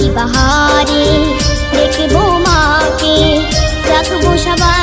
রাত্রি আলোরি বাহারে দেখব মাকে রাখব সবাই।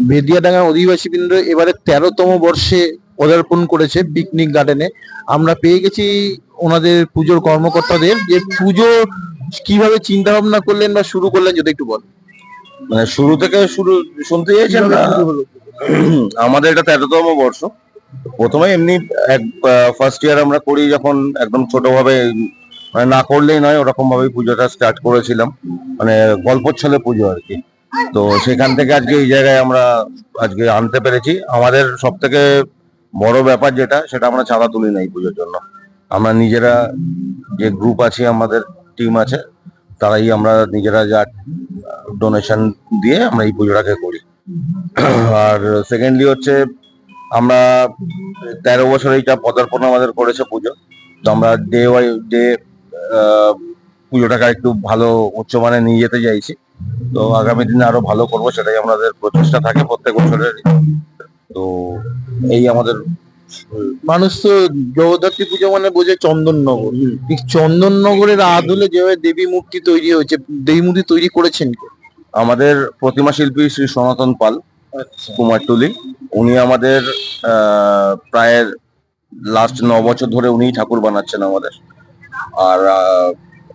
বেদিয়াডাঙ্গা অধিবাসী বৃন্দ এবারে তেরোতম বর্ষে পদার্পণ করেছে পিকনিক গার্ডেনে আমরা পেয়ে গেছি ওনাদের পুজোর কর্মকর্তাদের যে পুজো কীভাবে চিন্তা ভাবনা করলেন বা শুরু করলেন যদি একটু বল। মানে শুরু থেকে শুরু শুনতে চাইছেন না? আমাদের এটা তেরোতম বর্ষ। প্রথমে এমনি এক ফার্স্ট ইয়ার আমরা করি যখন একদম ছোটভাবে মানে না করলেই নয় ওরকম ভাবেই পুজোটা স্টার্ট করেছিলাম। মানে গল্পচ্ছলে পুজো আর কি। তো সেখান থেকে আজকে এই জায়গায় আমরা আজকে আনতে পেরেছি। আমাদের সব থেকে বড় ব্যাপার যেটা, সেটা আমরা চাঁদা তুলি না এই পুজোর জন্য। আমরা নিজেরা যে গ্রুপ আছে, আমাদের টিম আছে, তারাই আমরা নিজেরা যা ডোনেশন দিয়ে আমরা এই পুজোটাকে করি। আর সেকেন্ডলি হচ্ছে, আমরা তেরো বছর এইটা পদার্পণ আমাদের করেছে পুজো। তো আমরা ডে ওয়াই ডে পুজোটাকে একটু ভালো উচ্চমানে নিয়ে যেতে চাইছি। তো আগামী দিনে আরও ভালো করব সেটাই আমাদের প্রচেষ্টা থাকে প্রত্যেক বছরের তো এই আমাদের মানুষ তো জগদ্ধাত্রী পুজো মানে বোঝে চন্দননগর। ঠিক চন্দননগরের আদলে যেভাবে দেবী মূর্তি তৈরি হয়েছে দেবী মূর্তি তৈরি করেছেন? আমাদের প্রতিমা শিল্পী শ্রী সনাতন পাল কুমারটুলি উনি আমাদের আহ, প্রায় লাস্ট ন বছর ধরে উনিই ঠাকুর বানাচ্ছেন আমাদের। আর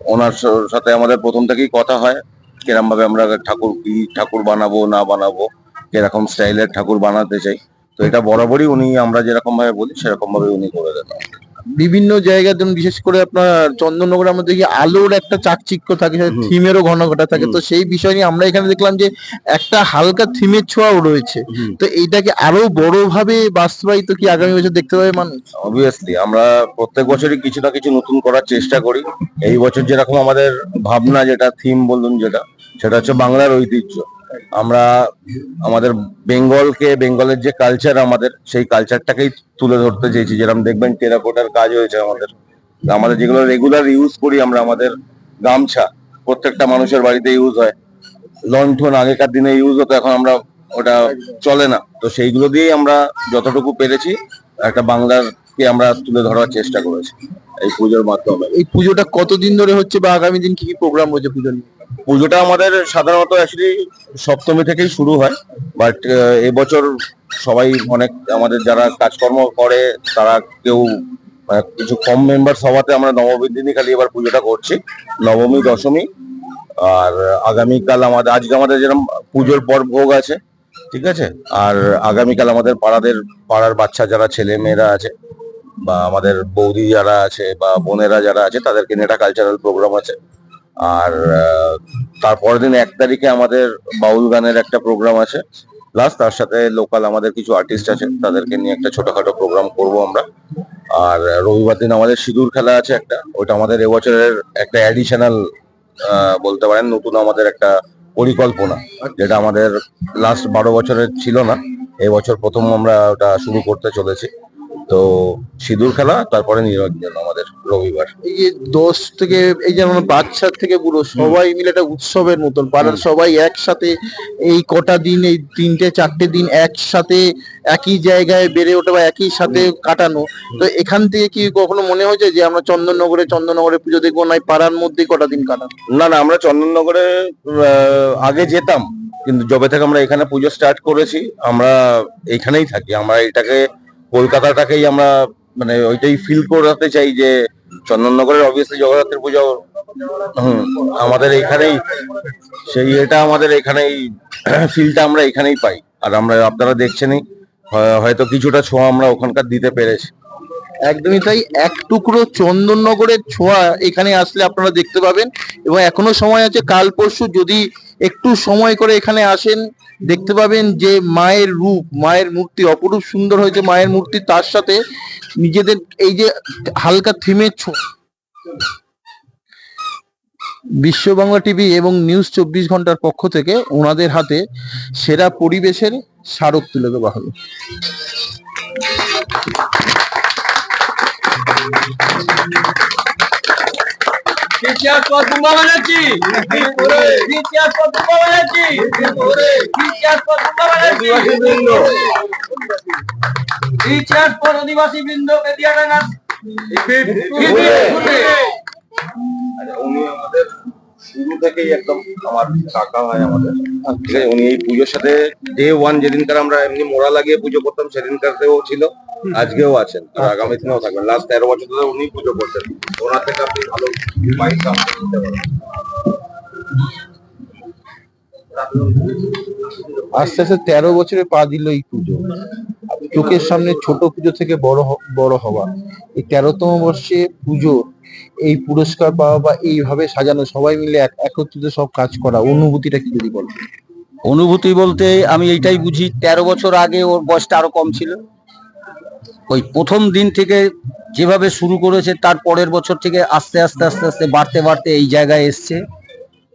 ওনার সাথে আমাদের প্রথম থেকেই কথা হয়। কিরম ভাবে আমরা ঠাকুর কি ঠাকুর বানাবো, না বানাবো, কীরকম স্টাইলের ঠাকুর বানাতে চাই। তো এটা বরাবরই উনি আমরা যেরকম ভাবে বলি সেরকম ভাবে উনি করে দেন। বিভিন্ন জায়গায় যেমন বিশেষ করে আপনার চন্দননগরে আমরা দেখি আলোর একটা চাকচিক্য থাকে থিমেরও ঘন ঘটা থাকে তো সেই বিষয় নিয়ে আমরা এখানে দেখলাম যে একটা হালকা থিমের ছোঁয়াও রয়েছে। তো এইটাকে আরও বড় ভাবে বাস্তবায়িত কি আগামী বছর দেখতে পাবে মানুষ? অবভিয়াসলি আমরা প্রত্যেক বছরই কিছু না কিছু নতুন করার চেষ্টা করি। এই বছর যেরকম আমাদের ভাবনা যেটা থিম বলুন যেটা সেটা হচ্ছে বাংলার ঐতিহ্য। আমরা আমাদের বেঙ্গলকে, বেঙ্গলের যে কালচার আমাদের, সেই কালচারটাকেই তুলে ধরতে চেয়েছি। যেরকম দেখবেন টেরাকোটার কাজ হয়েছে আমাদের। আমাদের যেগুলো রেগুলার ইউজ করি আমরা, আমাদের গামছা, প্রত্যেকটা মানুষের বাড়িতে ইউজ হয়। লণ্ঠন আগেকার দিনে ইউজ হতো, এখন আমরা ওটা চলে না। তো সেইগুলো দিয়েই আমরা যতটুকু পেরেছি, একটা বাংলার কে আমরা তুলে ধরার চেষ্টা করেছি এই পুজোর মাধ্যমে। এই পুজোটা কতদিন ধরে হচ্ছে বা আগামী দিন কি কি প্রোগ্রাম রয়েছে পুজো নিয়ে? পুজোটা আমাদের সাধারণত অ্যাকচুয়ালি সপ্তমী থেকেই শুরু হয় বাট এবছর সবাই অনেক, আমাদের যারা কাজকর্ম করে, তারা কেউ কিছু কম মেম্বার হওয়াতে আমরা নবমীর দিনই খালি এবার পুজোটা করছি, নবমী, দশমী, আর আগামীকাল আমাদের, আজকে আমাদের যেরকম পুজোর পর ভোগ আছে, ঠিক আছে? আর আগামীকাল আমাদের পাড়াদের, পাড়ার বাচ্চা যারা ছেলে মেয়েরা আছে, বা আমাদের বৌদি যারা আছে, বা বোনেরা যারা আছে, তাদেরকে একটা কালচারাল প্রোগ্রাম আছে। আর তারপরের দিন এক তারিখে আমাদের বাউল গানের একটা প্রোগ্রাম আছে। প্লাস তার সাথে লোকাল আমাদের কিছু আর্টিস্ট আছে, তাদেরকে নিয়ে একটা ছোটখাটো প্রোগ্রাম করব আমরা। আর, রবিবার দিন আমাদের সিঁদুর খেলা আছে একটা ওটা আমাদের এবছরের একটা অ্যাডিশনাল বলতে পারেন নতুন আমাদের একটা পরিকল্পনা, যেটা আমাদের লাস্ট বারো বছরের ছিল না, এবছর প্রথম আমরা ওটা শুরু করতে চলেছি। তো সিঁদুর খেলা তারপরে নিরঞ্জন আমাদের রবিবার। এই যে দশ থেকে এই যেমন বাচ্চার থেকে পুরো সবাই মিলে একটা উৎসবের মতন পাড়ার সবাই একসাথে এই কটা দিন এই তিনটে চারটে দিন একসাথে একই জায়গায় বেড়ে ওঠে বা একই সাথে কাটানো। তো এখান থেকে কি কখনো মনে হয়েছে যে আমরা চন্দননগরে চন্দননগরে পুজো দেখব না এই পাড়ার মধ্যেই কটা দিন কাটানো না না আমরা চন্দননগরে আগে যেতাম কিন্তু যবে থেকে আমরা এখানে পুজো স্টার্ট করেছি আমরা এখানেই থাকি আমরা এটাকে কলকাতাটাকেই আমরা মানে ওইটাই ফিল করাতে চাই যে চন্দননগরের অবভিয়াসলি জগদ্ধাত্রী পুজো হুম, আমাদের এখানেই সেই এটা আমাদের এখানেই ফিলটা আমরা এখানেই পাই। আর আমরা আপনারা দেখছেনই হয়তো কিছুটা ছোঁয়া আমরা ওখানকার দিতে পেরেছি। একদমই তাই, এক টুকরো চন্দননগরের ছোঁয়া এখানে আসলে আপনারা দেখতে পাবেন। এবং এখনও সময় আছে, কাল পরশু যদি একটু সময় করে এখানে আসেন, দেখতে পাবেন যে মায়ের রূপ, মায়ের মূর্তি অপরূপ সুন্দর হয়েছে মায়ের মূর্তি, তার সাথে নিজেদের এই যে হালকা থিমের ছোঁয়া বিশ্ব বাংলা টিভি এবং নিউজ চব্বিশ ঘণ্টার পক্ষ থেকে ওনাদের হাতে সেরা পরিবেশের স্মারক তুলে দেওয়া হলো। টিচার পদ্মা বানাচ্ছি টিচার পদ্মা বানাচ্ছি টিচার পদ্মা বানাচ্ছি বিচার পর আদিবাসী বৃন্দ মেদিয়াডাঙ্গা উনি আমাদের শুরু থেকেই একদম আমার কাকা হয় আমাদের। ঠিক আছে উনি এই পুজোর সাথে ডে ওয়ান যেদিনকার আমরা এমনি মোড়া লাগিয়ে পুজো করতাম সেদিনকারতেও ছিল আজকেও আছেন। আর আগামী দিনেও থাকবেন। লাস্ট তেরো বছর ধরে উনি পুজো করছেন। ওনার থেকে আপনি ভালো পারেন। আস্তে আস্তে তেরো বছরে পা দিল এই পুজো। চোখের সামনে ছোট পুজো থেকে বড় বড় হওয়া। এই তেরোতম বর্ষে পুজো এই পুরস্কার পাওয়া বা এইভাবে সাজানো, সবাই মিলে একত্রিত সব কাজ করা, অনুভূতিটা কি যদি বলো? অনুভূতি বলতে আমি এইটাই বুঝি, তেরো বছর আগে ওর বয়সটা আরও কম ছিল। ওই প্রথম দিন থেকে যেভাবে শুরু করেছে, তার পরের বছর থেকে আস্তে আস্তে আস্তে আস্তে, বাড়তে বাড়তে এই জায়গায় এসছে।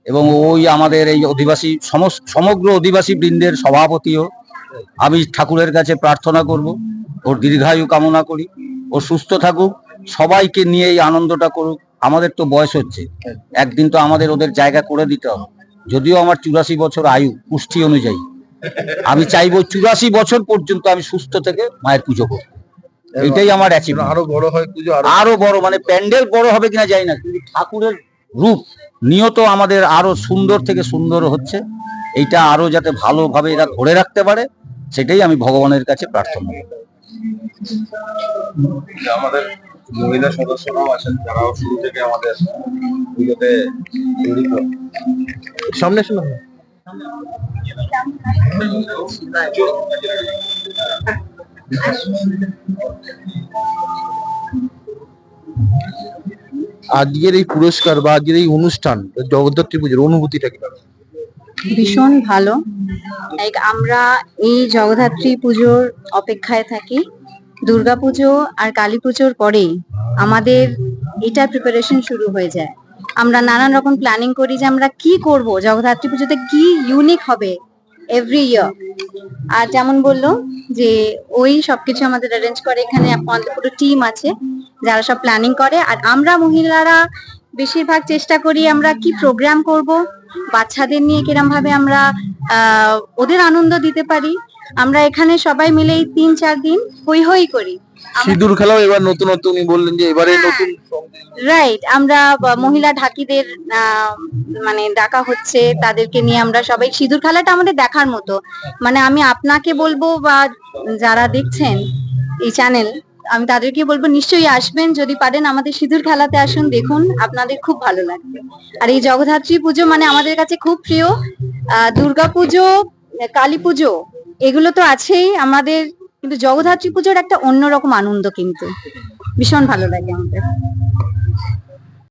এবং ওই আমাদের এই অধিবাসী সমগ্র অধিবাসী বৃন্দের সভাপতিও আমি ঠাকুরের কাছে প্রার্থনা করব, ওর দীর্ঘায়ু কামনা করি, ও সুস্থ থাকুক। সবাইকে নিয়ে এই আনন্দটা করুক আমাদের তো বয়স হচ্ছে। একদিন তো আমাদের ওদের জায়গা করে দিতে হবে। যদিও আমার চুরাশি বছর আয়ু পুষ্টি অনুযায়ী। আমি চাইব চুরাশি বছর পর্যন্ত আমি সুস্থ থেকে মায়ের পুজো করব। এটাই আমার অ্যাচিভমেন্ট আরও বড় হয় পুজো আরও বড়। মানে প্যান্ডেল বড় হবে কিনা জানি না কিন্তু ঠাকুরের রূপ নিয়ত আমাদের আরও সুন্দর থেকে সুন্দর হচ্ছে। এইটা আরও যাতে ভালোভাবে এরা ধরে রাখতে পারে সেটাই আমি ভগবানের কাছে প্রার্থনা আমাদের মহিলা সদস্যরাও আছেন যারাও শুরু থেকে আমাদের পুজোতে জড়িত। সামনে শোনো। আজকের এই পুরস্কার বা আজকের এই অনুষ্ঠান জগদ্ধাত্রী পুজোর অনুভূতিটা কি? ভীষণ ভালো। লাইক আমরা এই জগদ্ধাত্রী পুজোর অপেক্ষায় থাকি। দুর্গাপুজো আর কালী পুজোর পরেই আমাদের এটা প্রিপারেশন শুরু হয়ে যায়। আমরা নানান রকম প্ল্যানিং করি যে আমরা কি করব? জগদ্ধাত্রী পুজোতে কি ইউনিক হবে এভরি ইয়ার আর যেমন বলল যে ওই সবকিছু আমাদের অ্যারেঞ্জ করে এখানে পুরো টিম আছে, যারা সব প্ল্যানিং করে। আর আমরা মহিলারা বেশিরভাগ চেষ্টা করি আমরা কি প্রোগ্রাম করব, বাচ্চাদের নিয়ে কিরম ভাবে আমরা ওদের আনন্দ দিতে পারি। আমরা এখানে সবাই মিলে এই তিন চার দিন হই হই করি। সিঁদুর খেলাও এবার নতুনত্ব উনি বললেন যে এবারে হ্যাঁ। নতুন রাইট আমরা মহিলা ঢাকিদের মানে ডাকা হচ্ছে তাদেরকে নিয়ে আমরা সবাই সিঁদুর খেলাটা আমাদের দেখার মতো। মানে আমি আপনাকে বলব বা যারা দেখছেন এই চ্যানেল আমি তাদেরকে বলব নিশ্চয়ই আসবেন। যদি পারেন আমাদের সিঁদুর খেলাতে আসুন দেখুন আপনাদের খুব ভালো লাগবে। আর এই জগদ্ধাত্রী পুজো মানে আমাদের কাছে খুব প্রিয় আহ দুর্গা পুজো কালী পুজো। এগুলো তো আছেই, আমাদের কিন্তু জগদ্ধাত্রী পুজোর একটা অন্যরকম আনন্দ কিন্তু। ভীষণ ভালো লাগে আমাদের।